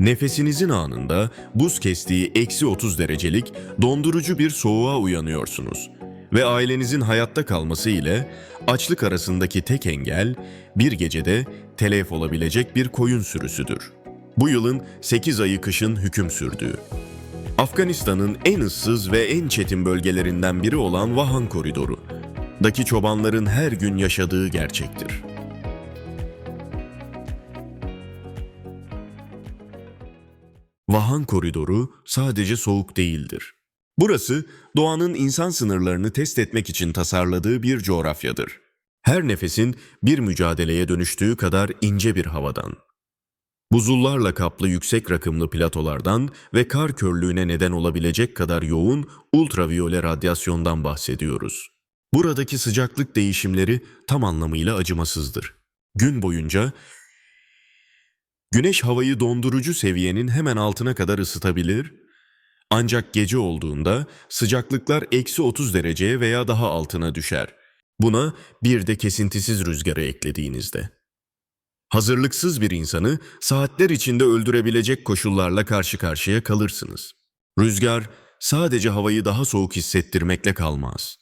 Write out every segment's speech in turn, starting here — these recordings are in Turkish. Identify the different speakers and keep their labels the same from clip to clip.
Speaker 1: Nefesinizin anında buz kestiği eksi 30 derecelik dondurucu bir soğuğa uyanıyorsunuz. Ve ailenizin hayatta kalması ile açlık arasındaki tek engel bir gecede telef olabilecek bir koyun sürüsüdür. Bu yılın 8 ayı kışın hüküm sürdüğü. Afganistan'ın en ıssız ve en çetin bölgelerinden biri olan Vahan Koridoru, daki çobanların her gün yaşadığı gerçektir. Vahan Koridoru sadece soğuk değildir. Burası doğanın insan sınırlarını test etmek için tasarladığı bir coğrafyadır. Her nefesin bir mücadeleye dönüştüğü kadar ince bir havadan. Buzullarla kaplı yüksek rakımlı platolardan ve kar körlüğüne neden olabilecek kadar yoğun ultraviyole radyasyondan bahsediyoruz. Buradaki sıcaklık değişimleri tam anlamıyla acımasızdır. Gün boyunca güneş havayı dondurucu seviyenin hemen altına kadar ısıtabilir, ancak gece olduğunda sıcaklıklar eksi 30 dereceye veya daha altına düşer. Buna bir de kesintisiz rüzgarı eklediğinizde. Hazırlıksız bir insanı saatler içinde öldürebilecek koşullarla karşı karşıya kalırsınız. Rüzgar sadece havayı daha soğuk hissettirmekle kalmaz.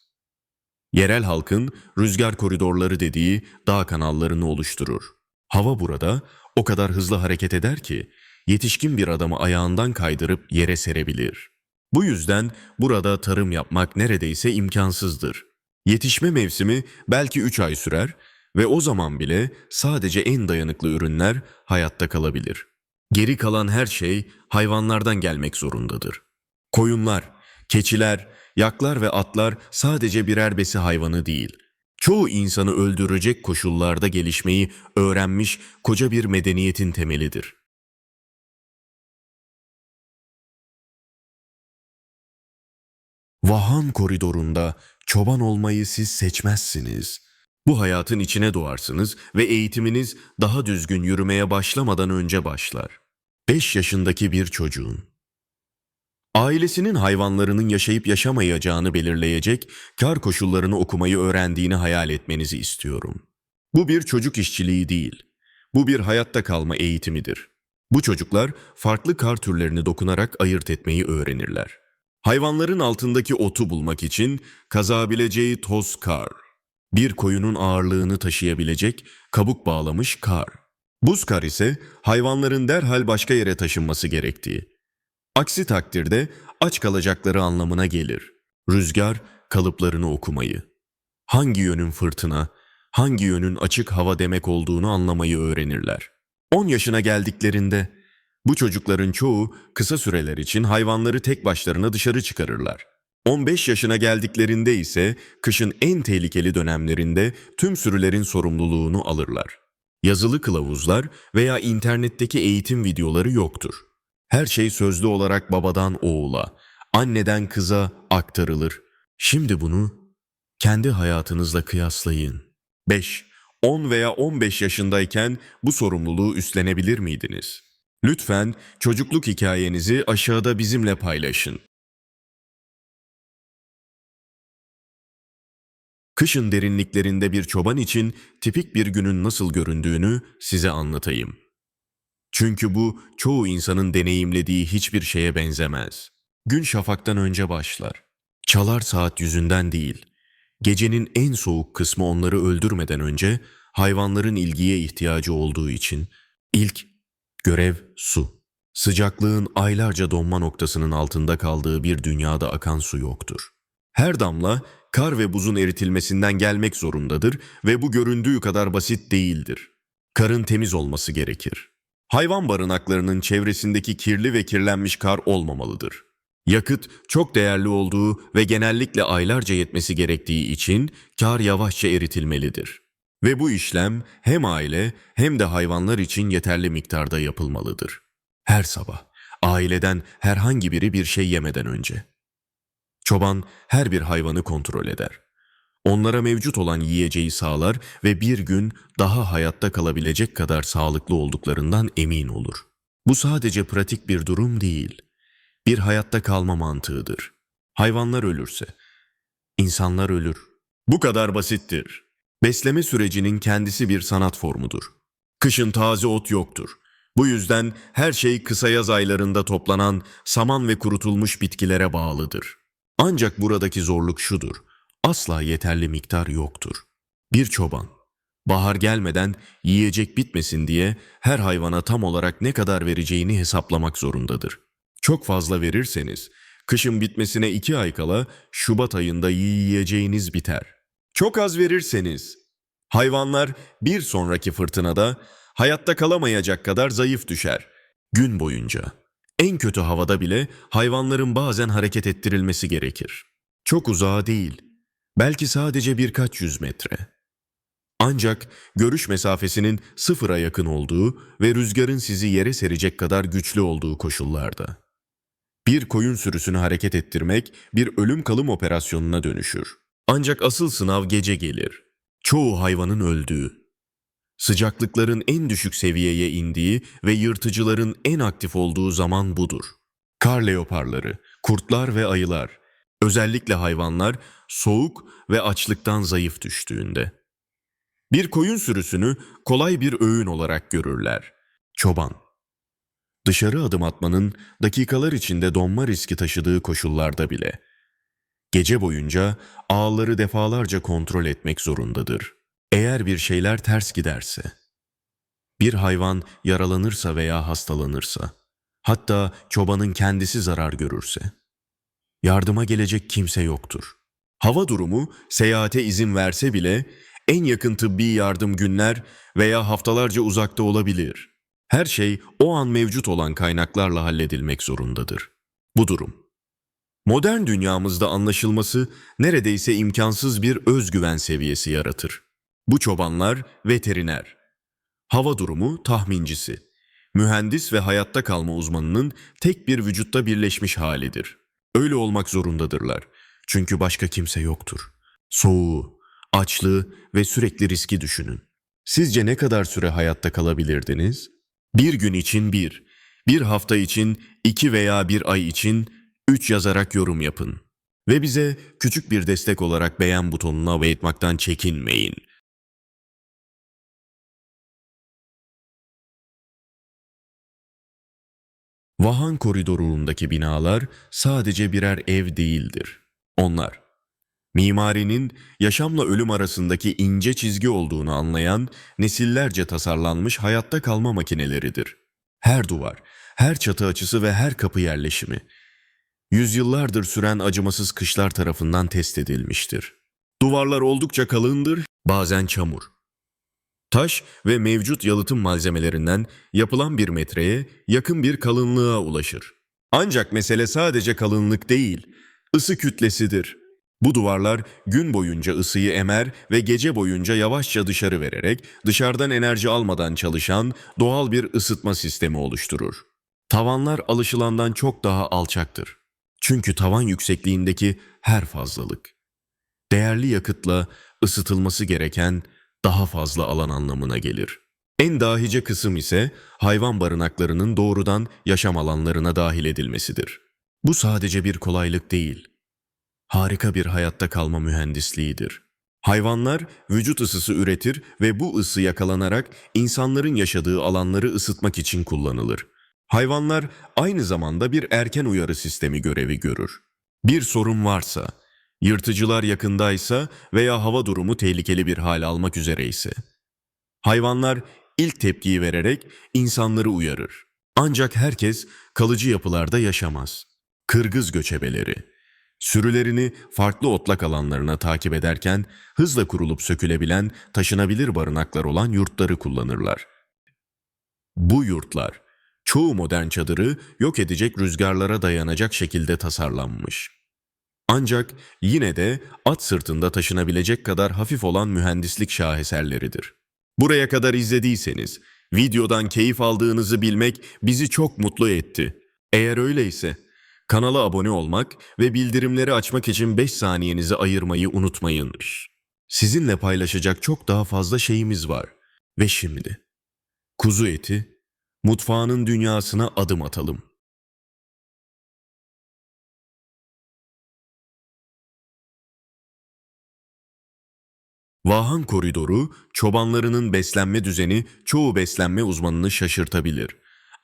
Speaker 1: Yerel halkın rüzgar koridorları dediği dağ kanallarını oluşturur. Hava burada o kadar hızlı hareket eder ki yetişkin bir adamı ayağından kaydırıp yere serebilir. Bu yüzden burada tarım yapmak neredeyse imkansızdır. Yetişme mevsimi belki 3 ay sürer ve o zaman bile sadece en dayanıklı ürünler hayatta kalabilir. Geri kalan her şey hayvanlardan gelmek zorundadır. Koyunlar, keçiler, yaklar ve atlar sadece birer besi hayvanı değil. Çoğu insanı öldürecek koşullarda gelişmeyi öğrenmiş koca bir medeniyetin temelidir. Vahan koridorunda çoban olmayı siz seçmezsiniz. Bu hayatın içine doğarsınız ve eğitiminiz daha düzgün yürümeye başlamadan önce başlar. 5 yaşındaki bir çocuğun ailesinin hayvanlarının yaşayıp yaşamayacağını belirleyecek kar koşullarını okumayı öğrendiğini hayal etmenizi istiyorum. Bu bir çocuk işçiliği değil. Bu bir hayatta kalma eğitimidir. Bu çocuklar farklı kar türlerini dokunarak ayırt etmeyi öğrenirler. Hayvanların altındaki otu bulmak için kazabileceği toz kar. Bir koyunun ağırlığını taşıyabilecek kabuk bağlamış kar. Buz kar ise hayvanların derhal başka yere taşınması gerektiği. Aksi takdirde aç kalacakları anlamına gelir. Rüzgar kalıplarını okumayı. Hangi yönün fırtına, hangi yönün açık hava demek olduğunu anlamayı öğrenirler. 10 yaşına geldiklerinde bu çocukların çoğu kısa süreler için hayvanları tek başlarına dışarı çıkarırlar. 15 yaşına geldiklerinde ise kışın en tehlikeli dönemlerinde tüm sürülerin sorumluluğunu alırlar. Yazılı kılavuzlar veya internetteki eğitim videoları yoktur. Her şey sözlü olarak babadan oğula, anneden kıza aktarılır. Şimdi bunu kendi hayatınızla kıyaslayın. 5, 10 veya 15 yaşındayken bu sorumluluğu üstlenebilir miydiniz? Lütfen çocukluk hikayenizi aşağıda bizimle paylaşın. Kışın derinliklerinde bir çoban için tipik bir günün nasıl göründüğünü size anlatayım. Çünkü bu çoğu insanın deneyimlediği hiçbir şeye benzemez. Gün şafaktan önce başlar. Çalar saat yüzünden değil. Gecenin en soğuk kısmı onları öldürmeden önce hayvanların ilgiye ihtiyacı olduğu için ilk görev su. Sıcaklığın aylarca donma noktasının altında kaldığı bir dünyada akan su yoktur. Her damla kar ve buzun eritilmesinden gelmek zorundadır ve bu göründüğü kadar basit değildir. Karın temiz olması gerekir. Hayvan barınaklarının çevresindeki kirli ve kirlenmiş kar olmamalıdır. Yakıt çok değerli olduğu ve genellikle aylarca yetmesi gerektiği için kar yavaşça eritilmelidir. Ve bu işlem hem aile hem de hayvanlar için yeterli miktarda yapılmalıdır. Her sabah aileden herhangi biri bir şey yemeden önce. Çoban her bir hayvanı kontrol eder. Onlara mevcut olan yiyeceği sağlar ve bir gün daha hayatta kalabilecek kadar sağlıklı olduklarından emin olur. Bu sadece pratik bir durum değil. Bir hayatta kalma mantığıdır. Hayvanlar ölürse, insanlar ölür. Bu kadar basittir. Besleme sürecinin kendisi bir sanat formudur. Kışın taze ot yoktur. Bu yüzden her şey kısa yaz aylarında toplanan saman ve kurutulmuş bitkilere bağlıdır. Ancak buradaki zorluk şudur. Asla yeterli miktar yoktur. Bir çoban, bahar gelmeden yiyecek bitmesin diye her hayvana tam olarak ne kadar vereceğini hesaplamak zorundadır. Çok fazla verirseniz, kışın bitmesine iki ay kala Şubat ayında yiyeceğiniz biter. Çok az verirseniz, hayvanlar bir sonraki fırtınada hayatta kalamayacak kadar zayıf düşer. Gün boyunca. En kötü havada bile hayvanların bazen hareket ettirilmesi gerekir. Çok uzağa değil. Belki sadece birkaç yüz metre. Ancak görüş mesafesinin sıfıra yakın olduğu ve rüzgarın sizi yere serecek kadar güçlü olduğu koşullarda. Bir koyun sürüsünü hareket ettirmek bir ölüm kalım operasyonuna dönüşür. Ancak asıl sınav gece gelir. Çoğu hayvanın öldüğü, sıcaklıkların en düşük seviyeye indiği ve yırtıcıların en aktif olduğu zaman budur. Kar leoparları, kurtlar ve ayılar, özellikle hayvanlar soğuk ve açlıktan zayıf düştüğünde. Bir koyun sürüsünü kolay bir öğün olarak görürler. Çoban. Dışarı adım atmanın dakikalar içinde donma riski taşıdığı koşullarda bile. Gece boyunca ağları defalarca kontrol etmek zorundadır. Eğer bir şeyler ters giderse, bir hayvan yaralanırsa veya hastalanırsa, hatta çobanın kendisi zarar görürse, yardıma gelecek kimse yoktur. Hava durumu seyahate izin verse bile en yakın tıbbi yardım günler veya haftalarca uzakta olabilir. Her şey o an mevcut olan kaynaklarla halledilmek zorundadır. Bu durum modern dünyamızda anlaşılması neredeyse imkansız bir özgüven seviyesi yaratır. Bu çobanlar veteriner, hava durumu tahmincisi, mühendis ve hayatta kalma uzmanının tek bir vücutta birleşmiş halidir. Öyle olmak zorundadırlar. Çünkü başka kimse yoktur. Soğuğu, açlığı ve sürekli riski düşünün. Sizce ne kadar süre hayatta kalabilirdiniz? Bir gün için bir, bir hafta için iki veya bir ay için üç yazarak yorum yapın. Ve bize küçük bir destek olarak beğen butonuna ve çekinmeyin. Vahan koridorundaki binalar sadece birer ev değildir. Onlar, mimarinin yaşamla ölüm arasındaki ince çizgi olduğunu anlayan nesillerce tasarlanmış hayatta kalma makineleridir. Her duvar, her çatı açısı ve her kapı yerleşimi, yüzyıllardır süren acımasız kışlar tarafından test edilmiştir. Duvarlar oldukça kalındır, bazen çamur. Taş ve mevcut yalıtım malzemelerinden yapılan bir metreye yakın bir kalınlığa ulaşır. Ancak mesele sadece kalınlık değil, ısı kütlesidir. Bu duvarlar gün boyunca ısıyı emer ve gece boyunca yavaşça dışarı vererek dışarıdan enerji almadan çalışan doğal bir ısıtma sistemi oluşturur. Tavanlar alışılandan çok daha alçaktır. Çünkü tavan yüksekliğindeki her fazlalık değerli yakıtla ısıtılması gereken daha fazla alan anlamına gelir. En dahice kısım ise hayvan barınaklarının doğrudan yaşam alanlarına dahil edilmesidir. Bu sadece bir kolaylık değil, harika bir hayatta kalma mühendisliğidir. Hayvanlar vücut ısısı üretir ve bu ısı yakalanarak insanların yaşadığı alanları ısıtmak için kullanılır. Hayvanlar aynı zamanda bir erken uyarı sistemi görevi görür. Bir sorun varsa, yırtıcılar yakındaysa veya hava durumu tehlikeli bir hal almak üzereyse. Hayvanlar ilk tepkiyi vererek insanları uyarır. Ancak herkes kalıcı yapılarda yaşamaz. Kırgız göçebeleri, sürülerini farklı otlak alanlarına takip ederken hızla kurulup sökülebilen, taşınabilir barınaklar olan yurtları kullanırlar. Bu yurtlar, çoğu modern çadırı yok edecek rüzgarlara dayanacak şekilde tasarlanmış. Ancak yine de at sırtında taşınabilecek kadar hafif olan mühendislik şaheserleridir. Buraya kadar izlediyseniz, videodan keyif aldığınızı bilmek bizi çok mutlu etti. Eğer öyleyse, kanala abone olmak ve bildirimleri açmak için 5 saniyenizi ayırmayı unutmayın. Sizinle paylaşacak çok daha fazla şeyimiz var. Ve şimdi, kuzu eti, mutfağının dünyasına adım atalım. Vahan koridoru, çobanlarının beslenme düzeni çoğu beslenme uzmanını şaşırtabilir.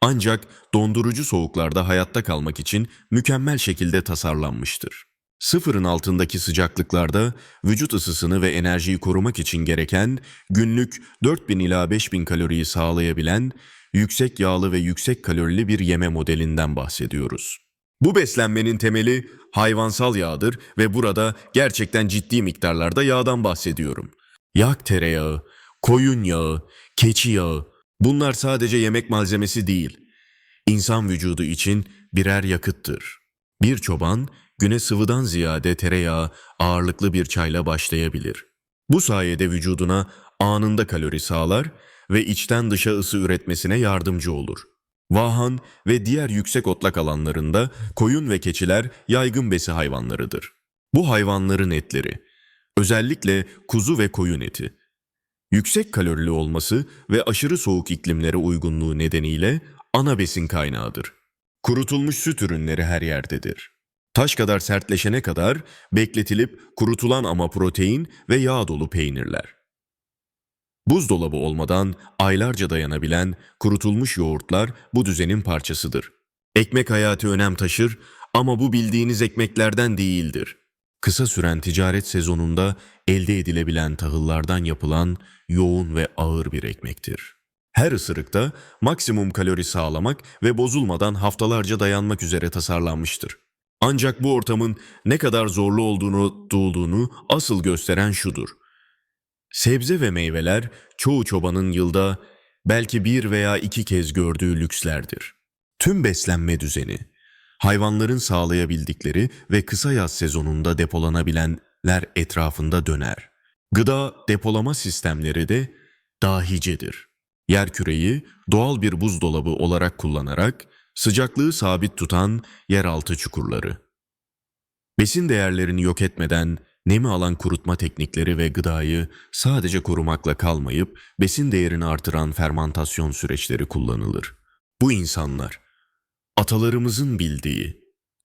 Speaker 1: Ancak dondurucu soğuklarda hayatta kalmak için mükemmel şekilde tasarlanmıştır. Sıfırın altındaki sıcaklıklarda vücut ısısını ve enerjiyi korumak için gereken günlük 4000 ila 5000 kaloriyi sağlayabilen yüksek yağlı ve yüksek kalorili bir yeme modelinden bahsediyoruz. Bu beslenmenin temeli hayvansal yağdır ve burada gerçekten ciddi miktarlarda yağdan bahsediyorum. Yak tereyağı, koyun yağı, keçi yağı bunlar sadece yemek malzemesi değil. İnsan vücudu için birer yakıttır. Bir çoban güne sıvıdan ziyade tereyağı ağırlıklı bir çayla başlayabilir. Bu sayede vücuduna anında kalori sağlar ve içten dışa ısı üretmesine yardımcı olur. Vahan ve diğer yüksek otlak alanlarında koyun ve keçiler yaygın besi hayvanlarıdır. Bu hayvanların etleri, özellikle kuzu ve koyun eti, yüksek kalorili olması ve aşırı soğuk iklimlere uygunluğu nedeniyle ana besin kaynağıdır. Kurutulmuş süt ürünleri her yerdedir. Taş kadar sertleşene kadar bekletilip kurutulan ama protein ve yağ dolu peynirler. Buzdolabı olmadan aylarca dayanabilen kurutulmuş yoğurtlar bu düzenin parçasıdır. Ekmek hayatı önem taşır ama bu bildiğiniz ekmeklerden değildir. Kısa süren ticaret sezonunda elde edilebilen tahıllardan yapılan yoğun ve ağır bir ekmektir. Her ısırıkta maksimum kalori sağlamak ve bozulmadan haftalarca dayanmak üzere tasarlanmıştır. Ancak bu ortamın ne kadar zorlu olduğunuduğduğunu asıl gösteren şudur. Sebze ve meyveler çoğu çobanın yılda belki bir veya iki kez gördüğü lükslerdir. Tüm beslenme düzeni, hayvanların sağlayabildikleri ve kısa yaz sezonunda depolanabilenler etrafında döner. Gıda depolama sistemleri de dahicedir. Yerküreyi doğal bir buzdolabı olarak kullanarak sıcaklığı sabit tutan yeraltı çukurları. Besin değerlerini yok etmeden nemi alan kurutma teknikleri ve gıdayı sadece korumakla kalmayıp besin değerini artıran fermantasyon süreçleri kullanılır. Bu insanlar atalarımızın bildiği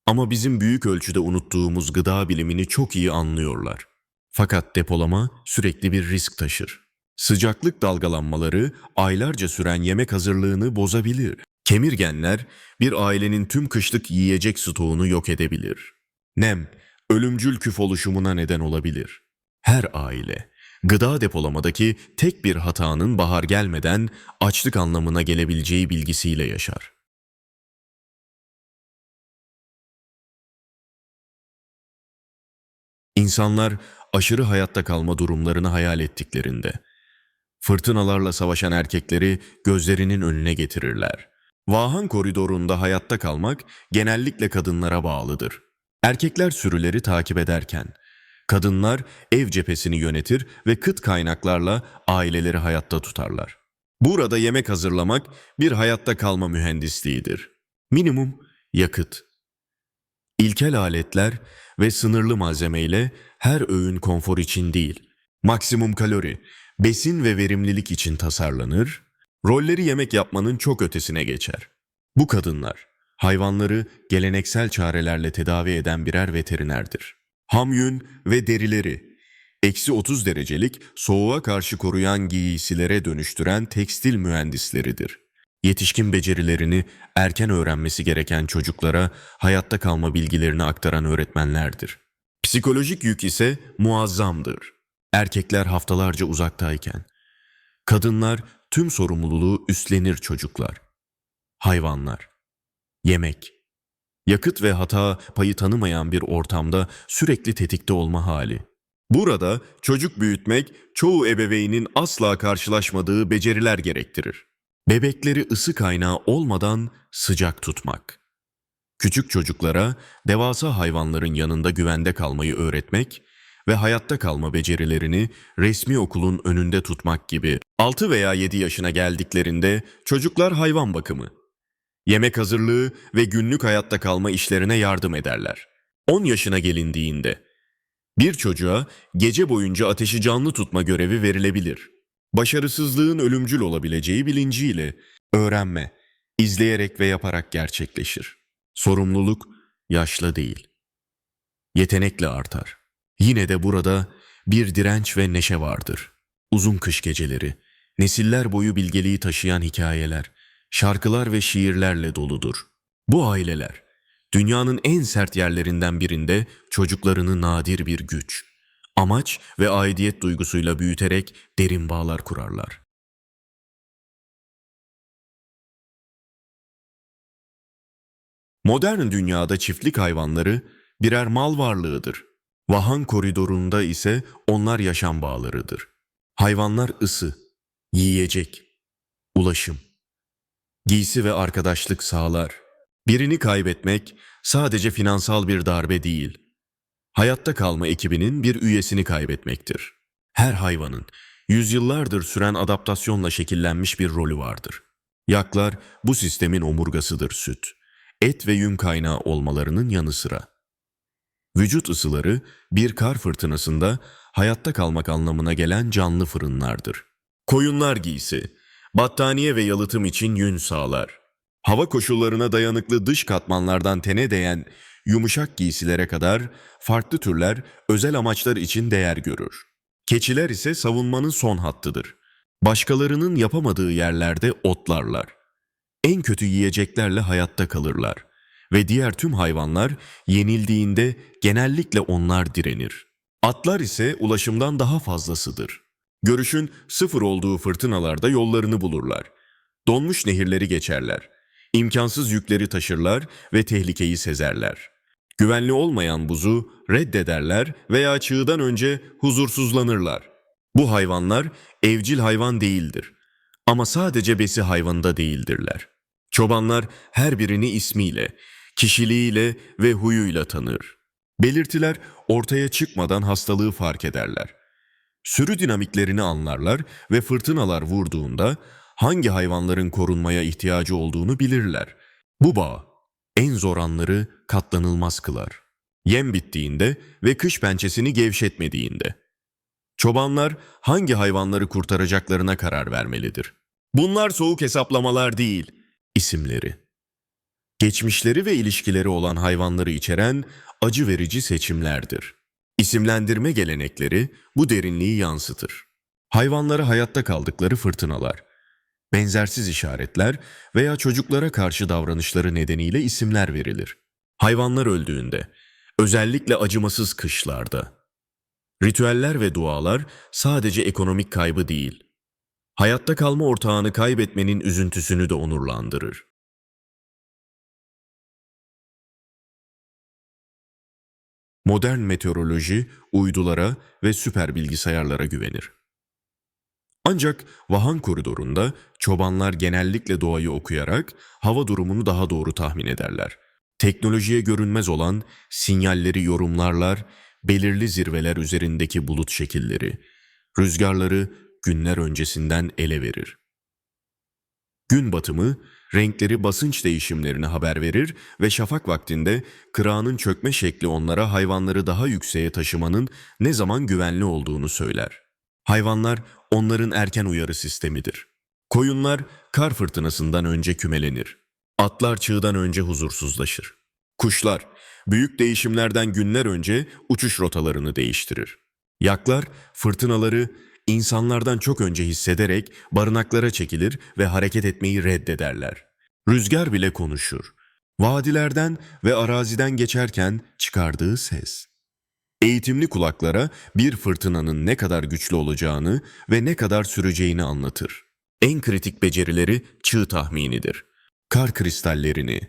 Speaker 1: ama bizim büyük ölçüde unuttuğumuz gıda bilimini çok iyi anlıyorlar. Fakat depolama sürekli bir risk taşır. Sıcaklık dalgalanmaları aylarca süren yemek hazırlığını bozabilir. Kemirgenler bir ailenin tüm kışlık yiyecek stoğunu yok edebilir. Nem, ölümcül küf oluşumuna neden olabilir. Her aile, gıda depolamadaki tek bir hatanın bahar gelmeden açlık anlamına gelebileceği bilgisiyle yaşar. İnsanlar aşırı hayatta kalma durumlarını hayal ettiklerinde, fırtınalarla savaşan erkekleri gözlerinin önüne getirirler. Vahan koridorunda hayatta kalmak genellikle kadınlara bağlıdır. Erkekler sürüleri takip ederken, kadınlar ev cephesini yönetir ve kıt kaynaklarla aileleri hayatta tutarlar. Burada yemek hazırlamak bir hayatta kalma mühendisliğidir. Minimum yakıt, İlkel aletler ve sınırlı malzemeyle her öğün konfor için değil, maksimum kalori, besin ve verimlilik için tasarlanır, rolleri yemek yapmanın çok ötesine geçer. Bu kadınlar, hayvanları geleneksel çarelerle tedavi eden birer veterinerdir. Ham yün ve derileri, eksi 30 derecelik soğuğa karşı koruyan giysilere dönüştüren tekstil mühendisleridir. Yetişkin becerilerini erken öğrenmesi gereken çocuklara hayatta kalma bilgilerini aktaran öğretmenlerdir. Psikolojik yük ise muazzamdır. Erkekler haftalarca uzaktayken, kadınlar tüm sorumluluğu üstlenir çocuklar. Hayvanlar, yemek, yakıt ve hata payı tanımayan bir ortamda sürekli tetikte olma hali. Burada çocuk büyütmek çoğu ebeveynin asla karşılaşmadığı beceriler gerektirir. Bebekleri ısı kaynağı olmadan sıcak tutmak. Küçük çocuklara devasa hayvanların yanında güvende kalmayı öğretmek ve hayatta kalma becerilerini resmi okulun önünde tutmak gibi 6 veya 7 yaşına geldiklerinde çocuklar hayvan bakımı, yemek hazırlığı ve günlük hayatta kalma işlerine yardım ederler. 10 yaşına gelindiğinde bir çocuğa gece boyunca ateşi canlı tutma görevi verilebilir. Başarısızlığın ölümcül olabileceği bilinciyle öğrenme, izleyerek ve yaparak gerçekleşir. Sorumluluk yaşla değil, yetenekle artar. Yine de burada bir direnç ve neşe vardır. Uzun kış geceleri, nesiller boyu bilgeliği taşıyan hikayeler şarkılar ve şiirlerle doludur. Bu aileler, dünyanın en sert yerlerinden birinde çocuklarını nadir bir güç, amaç ve aidiyet duygusuyla büyüterek derin bağlar kurarlar. Modern dünyada çiftlik hayvanları birer mal varlığıdır. Vahan koridorunda ise onlar yaşam bağlarıdır. Hayvanlar ısı, yiyecek, ulaşım, giysi ve arkadaşlık sağlar. Birini kaybetmek sadece finansal bir darbe değil, hayatta kalma ekibinin bir üyesini kaybetmektir. Her hayvanın yüzyıllardır süren adaptasyonla şekillenmiş bir rolü vardır. Yaklar bu sistemin omurgasıdır süt, et ve yün kaynağı olmalarının yanı sıra. Vücut ısıları bir kar fırtınasında hayatta kalmak anlamına gelen canlı fırınlardır. Koyunlar giysi, battaniye ve yalıtım için yün sağlar. Hava koşullarına dayanıklı dış katmanlardan tene değen yumuşak giysilere kadar farklı türler özel amaçlar için değer görür. Keçiler ise savunmanın son hattıdır. Başkalarının yapamadığı yerlerde otlarlar. En kötü yiyeceklerle hayatta kalırlar ve diğer tüm hayvanlar yenildiğinde genellikle onlar direnir. Atlar ise ulaşımdan daha fazlasıdır. Görüşün sıfır olduğu fırtınalarda yollarını bulurlar. Donmuş nehirleri geçerler. İmkansız yükleri taşırlar ve tehlikeyi sezerler. Güvenli olmayan buzu reddederler veya çığdan önce huzursuzlanırlar. Bu hayvanlar evcil hayvan değildir. Ama sadece besi hayvanında değildirler. Çobanlar her birini ismiyle, kişiliğiyle ve huyuyla tanır. Belirtiler ortaya çıkmadan hastalığı fark ederler. Sürü dinamiklerini anlarlar ve fırtınalar vurduğunda hangi hayvanların korunmaya ihtiyacı olduğunu bilirler. Bu bağ en zor anları katlanılmaz kılar. Yem bittiğinde ve kış pençesini gevşetmediğinde. Çobanlar hangi hayvanları kurtaracaklarına karar vermelidir. Bunlar soğuk hesaplamalar değil, isimleri. Geçmişleri ve ilişkileri olan hayvanları içeren acı verici seçimlerdir. İsimlendirme gelenekleri bu derinliği yansıtır. Hayvanlara hayatta kaldıkları fırtınalar, benzersiz işaretler veya çocuklara karşı davranışları nedeniyle isimler verilir. Hayvanlar öldüğünde, özellikle acımasız kışlarda. Ritüeller ve dualar sadece ekonomik kaybı değil, hayatta kalma ortağını kaybetmenin üzüntüsünü de onurlandırır. Modern meteoroloji uydulara ve süper bilgisayarlara güvenir. Ancak Vahan koridorunda çobanlar genellikle doğayı okuyarak hava durumunu daha doğru tahmin ederler. Teknolojiye görünmez olan sinyalleri yorumlarlar, belirli zirveler üzerindeki bulut şekilleri, rüzgarları günler öncesinden ele verir. Gün batımı renkleri basınç değişimlerini haber verir ve şafak vaktinde kırağının çökme şekli onlara hayvanları daha yükseğe taşımanın ne zaman güvenli olduğunu söyler. Hayvanlar onların erken uyarı sistemidir. Koyunlar kar fırtınasından önce kümelenir. Atlar çığdan önce huzursuzlaşır. Kuşlar büyük değişimlerden günler önce uçuş rotalarını değiştirir. Yaklar fırtınaları insanlardan çok önce hissederek barınaklara çekilir ve hareket etmeyi reddederler. Rüzgar bile konuşur. Vadilerden ve araziden geçerken çıkardığı ses. Eğitimli kulaklara bir fırtınanın ne kadar güçlü olacağını ve ne kadar süreceğini anlatır. En kritik becerileri çığ tahminidir. Kar kristallerini,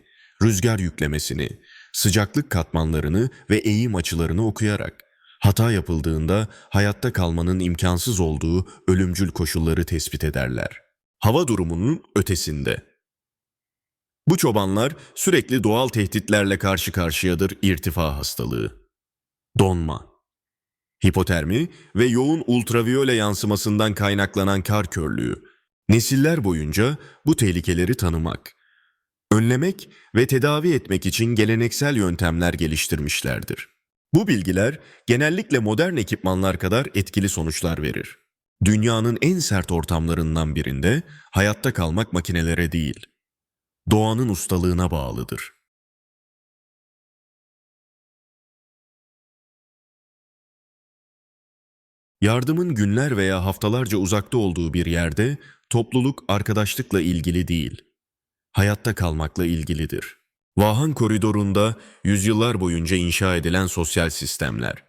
Speaker 1: rüzgar yüklemesini, sıcaklık katmanlarını ve eğim açılarını okuyarak hata yapıldığında hayatta kalmanın imkansız olduğu ölümcül koşulları tespit ederler. Hava durumunun ötesinde. Bu çobanlar sürekli doğal tehditlerle karşı karşıyadır irtifa hastalığı. Donma, hipotermi ve yoğun ultraviyole yansımasından kaynaklanan kar körlüğü. Nesiller boyunca bu tehlikeleri tanımak, önlemek ve tedavi etmek için geleneksel yöntemler geliştirmişlerdir. Bu bilgiler genellikle modern ekipmanlar kadar etkili sonuçlar verir. Dünyanın en sert ortamlarından birinde hayatta kalmak makinelere değil, doğanın ustalığına bağlıdır. Yardımın günler veya haftalarca uzakta olduğu bir yerde topluluk arkadaşlıkla ilgili değil, hayatta kalmakla ilgilidir. Vahan koridorunda yüzyıllar boyunca inşa edilen sosyal sistemler,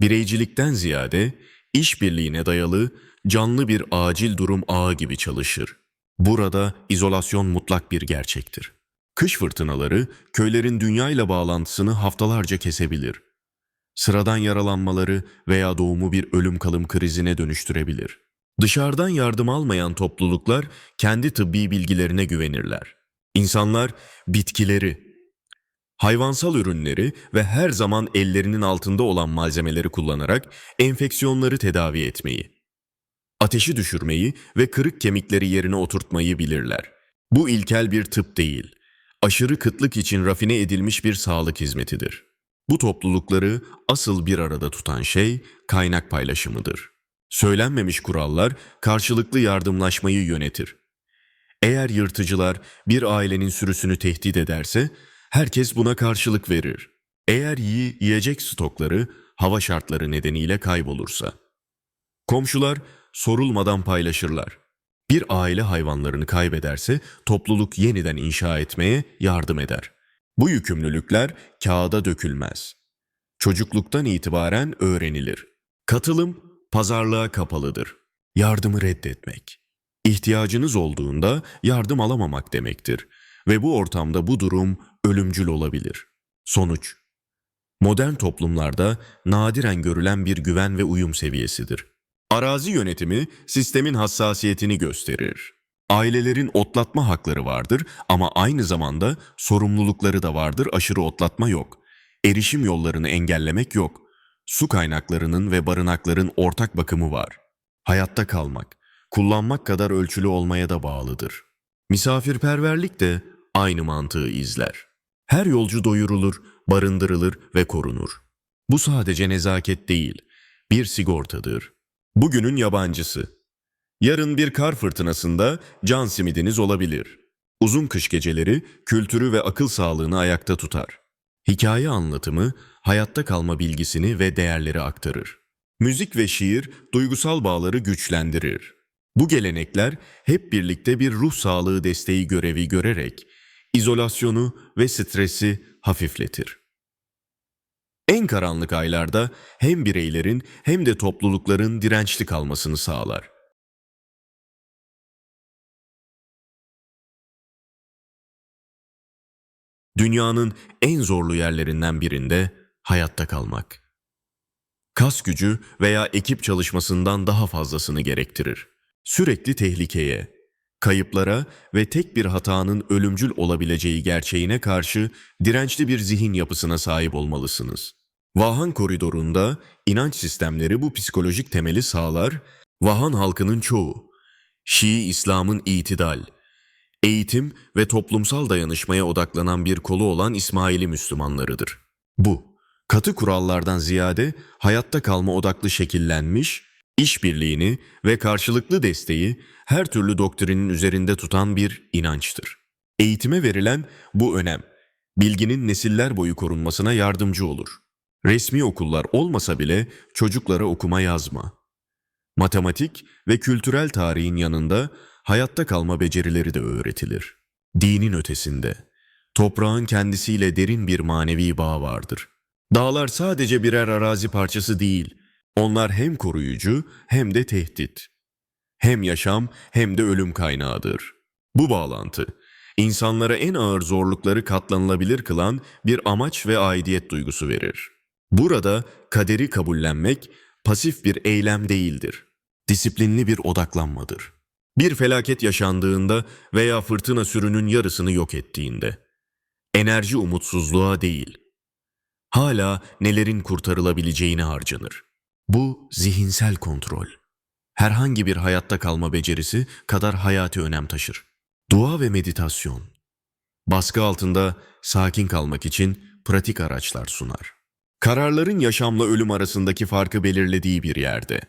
Speaker 1: bireycilikten ziyade işbirliğine dayalı canlı bir acil durum ağı gibi çalışır. Burada izolasyon mutlak bir gerçektir. Kış fırtınaları köylerin dünyayla bağlantısını haftalarca kesebilir. Sıradan yaralanmaları veya doğumu bir ölüm kalım krizine dönüştürebilir. Dışarıdan yardım almayan topluluklar kendi tıbbi bilgilerine güvenirler. İnsanlar bitkileri, hayvansal ürünleri ve her zaman ellerinin altında olan malzemeleri kullanarak enfeksiyonları tedavi etmeyi, ateşi düşürmeyi ve kırık kemikleri yerine oturtmayı bilirler. Bu ilkel bir tıp değil, aşırı kıtlık için rafine edilmiş bir sağlık hizmetidir. Bu toplulukları asıl bir arada tutan şey kaynak paylaşımıdır. Söylenmemiş kurallar karşılıklı yardımlaşmayı yönetir. Eğer yırtıcılar bir ailenin sürüsünü tehdit ederse herkes buna karşılık verir. Eğer yi yiyecek stokları hava şartları nedeniyle kaybolursa. Komşular sorulmadan paylaşırlar. Bir aile hayvanlarını kaybederse topluluk yeniden inşa etmeye yardım eder. Bu yükümlülükler kağıda dökülmez. Çocukluktan itibaren öğrenilir. Katılım pazarlığa kapalıdır. Yardımı reddetmek. İhtiyacınız olduğunda yardım alamamak demektir ve bu ortamda bu durum ölümcül olabilir. Sonuç Modern toplumlarda nadiren görülen bir güven ve uyum seviyesidir. Arazi yönetimi sistemin hassasiyetini gösterir. Ailelerin otlatma hakları vardır ama aynı zamanda sorumlulukları da vardır aşırı otlatma yok. Erişim yollarını engellemek yok. Su kaynaklarının ve barınakların ortak bakımı var. Hayatta kalmak, kullanmak kadar ölçülü olmaya da bağlıdır. Misafirperverlik de aynı mantığı izler. Her yolcu doyurulur, barındırılır ve korunur. Bu sadece nezaket değil, bir sigortadır. Bugünün yabancısı. Yarın bir kar fırtınasında can simidiniz olabilir. Uzun kış geceleri kültürü ve akıl sağlığını ayakta tutar. Hikaye anlatımı hayatta kalma bilgisini ve değerleri aktarır. Müzik ve şiir duygusal bağları güçlendirir. Bu gelenekler hep birlikte bir ruh sağlığı desteği görevi görerek izolasyonu ve stresi hafifletir. En karanlık aylarda hem bireylerin hem de toplulukların dirençli kalmasını sağlar. Dünyanın en zorlu yerlerinden birinde hayatta kalmak. Kas gücü veya ekip çalışmasından daha fazlasını gerektirir. Sürekli tehlikeye, kayıplara ve tek bir hatanın ölümcül olabileceği gerçeğine karşı dirençli bir zihin yapısına sahip olmalısınız. Vahan koridorunda inanç sistemleri bu psikolojik temeli sağlar, Vahan halkının çoğu, Şii İslam'ın itidal, eğitim ve toplumsal dayanışmaya odaklanan bir kolu olan İsmaili Müslümanlarıdır. Bu, katı kurallardan ziyade hayatta kalma odaklı şekillenmiş, işbirliğini ve karşılıklı desteği her türlü doktrinin üzerinde tutan bir inançtır. Eğitime verilen bu önem, bilginin nesiller boyu korunmasına yardımcı olur. Resmi okullar olmasa bile çocuklara okuma yazma, matematik ve kültürel tarihin yanında hayatta kalma becerileri de öğretilir. Dinin ötesinde, toprağın kendisiyle derin bir manevi bağ vardır. Dağlar sadece birer arazi parçası değil, onlar hem koruyucu hem de tehdit. Hem yaşam hem de ölüm kaynağıdır. Bu bağlantı, insanlara en ağır zorlukları katlanılabilir kılan bir amaç ve aidiyet duygusu verir. Burada kaderi kabullenmek pasif bir eylem değildir. Disiplinli bir odaklanmadır. Bir felaket yaşandığında veya fırtına sürünün yarısını yok ettiğinde. Enerji umutsuzluğa değil. Hala nelerin kurtarılabileceğine harcanır. Bu zihinsel kontrol. Herhangi bir hayatta kalma becerisi kadar hayati önem taşır. Dua ve meditasyon. Baskı altında sakin kalmak için pratik araçlar sunar. Kararların yaşamla ölüm arasındaki farkı belirlediği bir yerde.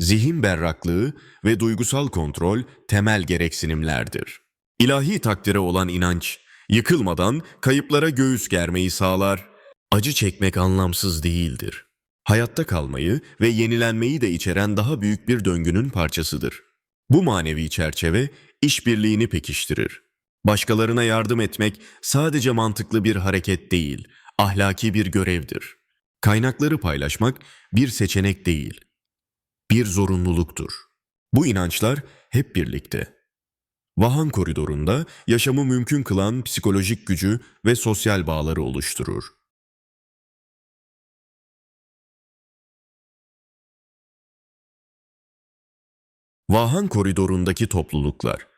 Speaker 1: Zihin berraklığı ve duygusal kontrol temel gereksinimlerdir. İlahi takdire olan inanç, yıkılmadan kayıplara göğüs germeyi sağlar. Acı çekmek anlamsız değildir. Hayatta kalmayı ve yenilenmeyi de içeren daha büyük bir döngünün parçasıdır. Bu manevi çerçeve işbirliğini pekiştirir. Başkalarına yardım etmek sadece mantıklı bir hareket değil, ahlaki bir görevdir. Kaynakları paylaşmak bir seçenek değil, bir zorunluluktur. Bu inançlar hep birlikte. Vahan koridorunda yaşamı mümkün kılan psikolojik gücü ve sosyal bağları oluşturur. Vahan koridorundaki topluluklar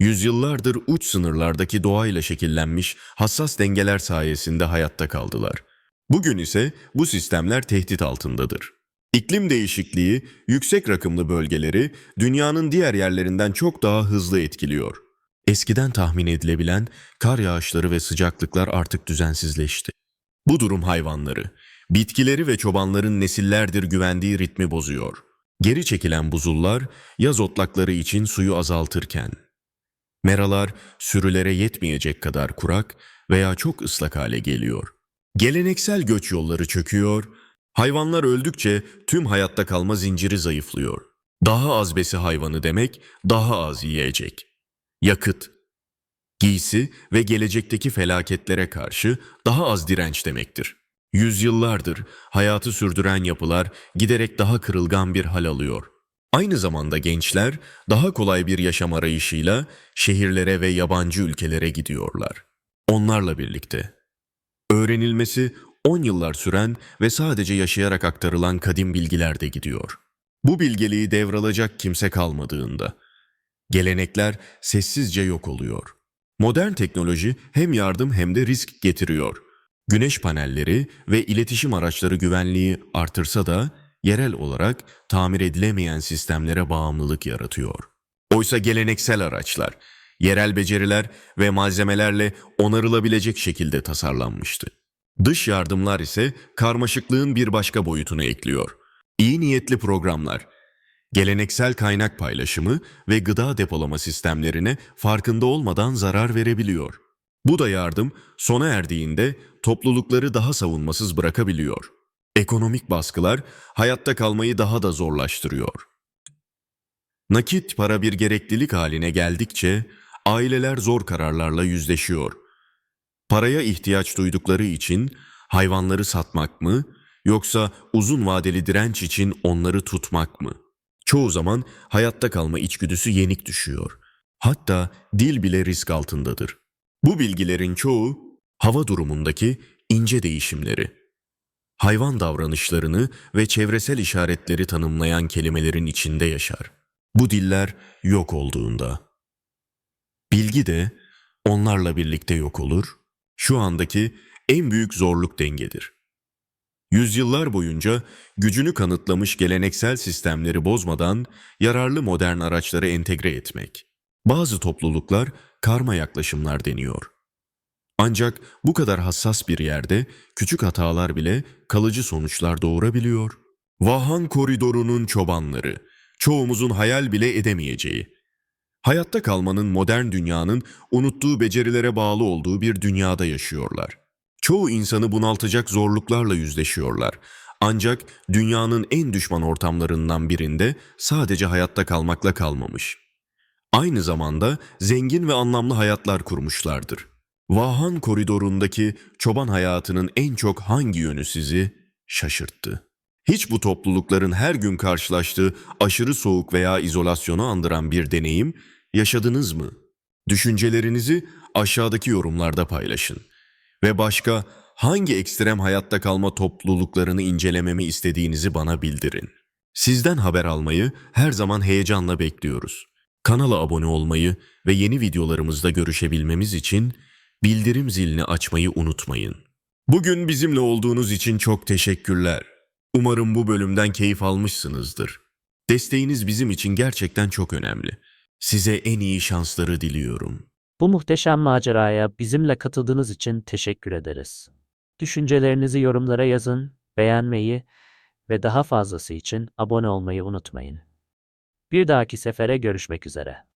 Speaker 1: Yüzyıllardır uç sınırlardaki doğayla şekillenmiş hassas dengeler sayesinde hayatta kaldılar. Bugün ise bu sistemler tehdit altındadır. İklim değişikliği yüksek rakımlı bölgeleri dünyanın diğer yerlerinden çok daha hızlı etkiliyor. Eskiden tahmin edilebilen kar yağışları ve sıcaklıklar artık düzensizleşti. Bu durum hayvanları, bitkileri ve çobanların nesillerdir güvendiği ritmi bozuyor. Geri çekilen buzullar yaz otlakları için suyu azaltırken Meralar sürülere yetmeyecek kadar kurak veya çok ıslak hale geliyor. Geleneksel göç yolları çöküyor, hayvanlar öldükçe tüm hayatta kalma zinciri zayıflıyor. Daha az besi hayvanı demek, daha az yiyecek. Yakıt, giysi ve gelecekteki felaketlere karşı daha az direnç demektir. Yüzyıllardır hayatı sürdüren yapılar giderek daha kırılgan bir hal alıyor. Aynı zamanda gençler daha kolay bir yaşam arayışıyla şehirlere ve yabancı ülkelere gidiyorlar. Onlarla birlikte. Öğrenilmesi 10 yıllar süren ve sadece yaşayarak aktarılan kadim bilgiler de gidiyor. Bu bilgeliği devralacak kimse kalmadığında gelenekler sessizce yok oluyor. Modern teknoloji hem yardım hem de risk getiriyor. Güneş panelleri ve iletişim araçları güvenliği artırsa da yerel olarak tamir edilemeyen sistemlere bağımlılık yaratıyor. Oysa geleneksel araçlar, yerel beceriler ve malzemelerle onarılabilecek şekilde tasarlanmıştı. Dış yardımlar ise karmaşıklığın bir başka boyutunu ekliyor. İyi niyetli programlar, geleneksel kaynak paylaşımı ve gıda depolama sistemlerine farkında olmadan zarar verebiliyor. Bu da yardım sona erdiğinde toplulukları daha savunmasız bırakabiliyor. Ekonomik baskılar hayatta kalmayı daha da zorlaştırıyor. Nakit para bir gereklilik haline geldikçe aileler zor kararlarla yüzleşiyor. Paraya ihtiyaç duydukları için hayvanları satmak mı yoksa uzun vadeli direnç için onları tutmak mı? Çoğu zaman hayatta kalma içgüdüsü yenik düşüyor. Hatta dil bile risk altındadır. Bu bilgilerin çoğu hava durumundaki ince değişimleri hayvan davranışlarını ve çevresel işaretleri tanımlayan kelimelerin içinde yaşar. Bu diller yok olduğunda. Bilgi de onlarla birlikte yok olur. Şu andaki en büyük zorluk dengedir. Yüzyıllar boyunca gücünü kanıtlamış geleneksel sistemleri bozmadan yararlı modern araçları entegre etmek. Bazı topluluklar karma yaklaşımlar deniyor. Ancak bu kadar hassas bir yerde küçük hatalar bile kalıcı sonuçlar doğurabiliyor. Vahan koridorunun çobanları, çoğumuzun hayal bile edemeyeceği. Hayatta kalmanın modern dünyanın unuttuğu becerilere bağlı olduğu bir dünyada yaşıyorlar. Çoğu insanı bunaltacak zorluklarla yüzleşiyorlar. Ancak dünyanın en düşman ortamlarından birinde sadece hayatta kalmakla kalmamış. Aynı zamanda zengin ve anlamlı hayatlar kurmuşlardır. Vahan koridorundaki çoban hayatının en çok hangi yönü sizi şaşırttı? Hiç bu toplulukların her gün karşılaştığı aşırı soğuk veya izolasyonu andıran bir deneyim yaşadınız mı? Düşüncelerinizi aşağıdaki yorumlarda paylaşın. Ve başka hangi ekstrem hayatta kalma topluluklarını incelememi istediğinizi bana bildirin. Sizden haber almayı her zaman heyecanla bekliyoruz. Kanala abone olmayı ve yeni videolarımızda görüşebilmemiz için bildirim zilini açmayı unutmayın. Bugün bizimle olduğunuz için çok teşekkürler. Umarım bu bölümden keyif almışsınızdır. Desteğiniz bizim için gerçekten çok önemli. Size en iyi şansları diliyorum.
Speaker 2: Bu muhteşem maceraya bizimle katıldığınız için teşekkür ederiz. Düşüncelerinizi yorumlara yazın, beğenmeyi ve daha fazlası için abone olmayı unutmayın. Bir dahaki sefere görüşmek üzere.